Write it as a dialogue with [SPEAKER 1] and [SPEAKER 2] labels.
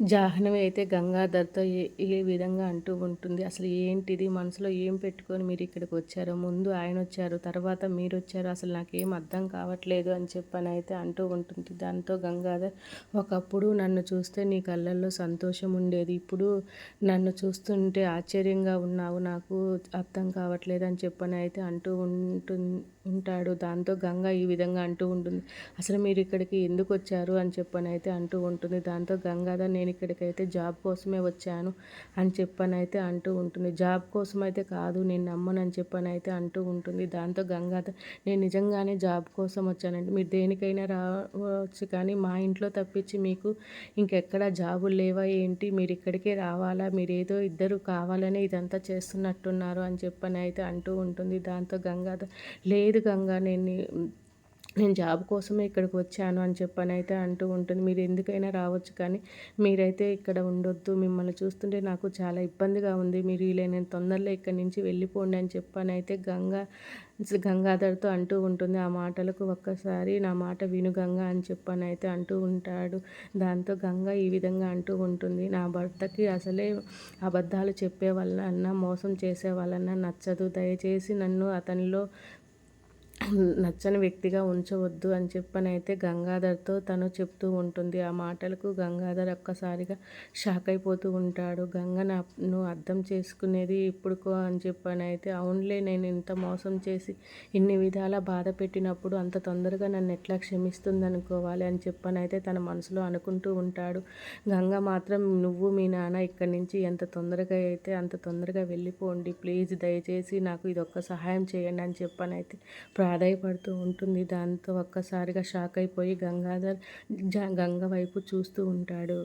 [SPEAKER 1] జాహ్నవి అయితే గంగాధర్తో ఏ ఏ విధంగా అంటూ ఉంటుంది. అసలు ఏంటిది? మనసులో ఏం పెట్టుకొని మీరు ఇక్కడికి వచ్చారో? ముందు ఆయన వచ్చారు తర్వాత మీరు వచ్చారు. అసలు నాకేం అర్థం కావట్లేదు అని చెప్పని అయితే అంటూ ఉంటుంది. దాంతో గంగాధర్ ఒకప్పుడు నన్ను చూస్తే నీ కళ్ళల్లో సంతోషం ఉండేది. ఇప్పుడు నన్ను చూస్తుంటే ఆశ్చర్యంగా ఉన్నావు. నాకు అర్థం కావట్లేదు అని చెప్పని అయితే అంటూ ఉంటు ఉంటాడు. దాంతో గంగ ఈ విధంగా అంటూ ఉంటుంది. అసలు మీరు ఇక్కడికి ఎందుకు వచ్చారు? అని చెప్పని అయితే అంటూ ఉంటుంది. దాంతో గంగాధర్ నేను ఇక్కడికైతే జాబ్ కోసమే వచ్చాను అని చెప్పని అయితే అంటూ ఉంటుంది. జాబ్ కోసం అయితే కాదు నేను నమ్మనని చెప్పని అయితే అంటూ ఉంటుంది. దాంతో గంగాధర్ నేను నిజంగానే జాబ్ కోసం వచ్చానండి. మీరు దేనికైనా రావచ్చు కానీ మా ఇంట్లో తప్పించి మీకు ఇంకెక్కడ జాబులు లేవా ఏంటి? మీరు ఇక్కడికే రావాలా? మీరు ఏదో ఇద్దరు కావాలని ఇదంతా చేస్తున్నట్టున్నారు అని చెప్పని అయితే అంటూ ఉంటుంది. దాంతో గంగాధర్ లేదు గంగా నేను నేను జాబ్ కోసమే ఇక్కడికి వచ్చాను అని చెప్పని అయితే అంటూ ఉంటుంది. మీరు ఎందుకైనా రావచ్చు కానీ మీరైతే ఇక్కడ ఉండొద్దు. మిమ్మల్ని చూస్తుంటే నాకు చాలా ఇబ్బందిగా ఉంది. మీరు ఇలా నేను తొందరలో ఇక్కడి నుంచి వెళ్ళిపోండి అని చెప్పని అయితే గంగా గంగాధర్తో అంటూ ఉంటుంది. ఆ మాటలకు ఒక్కసారి నా మాట విను గంగా అని చెప్పని అయితే అంటూ ఉంటాడు. దాంతో గంగ ఈ విధంగా అంటూ ఉంటుంది. నా భర్తకి అసలే అబద్ధాలు చెప్పే వాళ్ళన్నా మోసం చేసే వాళ్ళన్నా నచ్చదు. దయచేసి నన్ను అతనిలో నచ్చని వ్యక్తిగా ఉంచవద్దు అని చెప్పని అయితే గంగాధర్తో తను చెప్తూ ఉంటుంది. ఆ మాటలకు గంగాధర్ ఒక్కసారిగా షాక్ అయిపోతూ ఉంటాడు. గంగ నువ్వు అర్థం చేసుకునేది ఇప్పుడుకో అని చెప్పని అయితే అవునులే నేను ఇంత మోసం చేసి ఇన్ని విధాల బాధ పెట్టినప్పుడు అంత తొందరగా నన్ను ఎట్లా క్షమిస్తుంది అనుకోవాలి అని చెప్పని అయితే తన మనసులో అనుకుంటూ ఉంటాడు. గంగ మాత్రం నువ్వు మీ నాన్న ఇక్కడి నుంచి ఎంత తొందరగా అయితే అంత తొందరగా వెళ్ళిపోండి. ప్లీజ్ దయచేసి నాకు ఇది ఒక్క సహాయం చేయండి అని చెప్పని అయితే ఆదాయపడుతూ ఉంటుంది. దాంతో ఒక్కసారిగా షాక్ అయిపోయి గంగాధర్ గంగ వైపు చూస్తూ ఉంటాడు.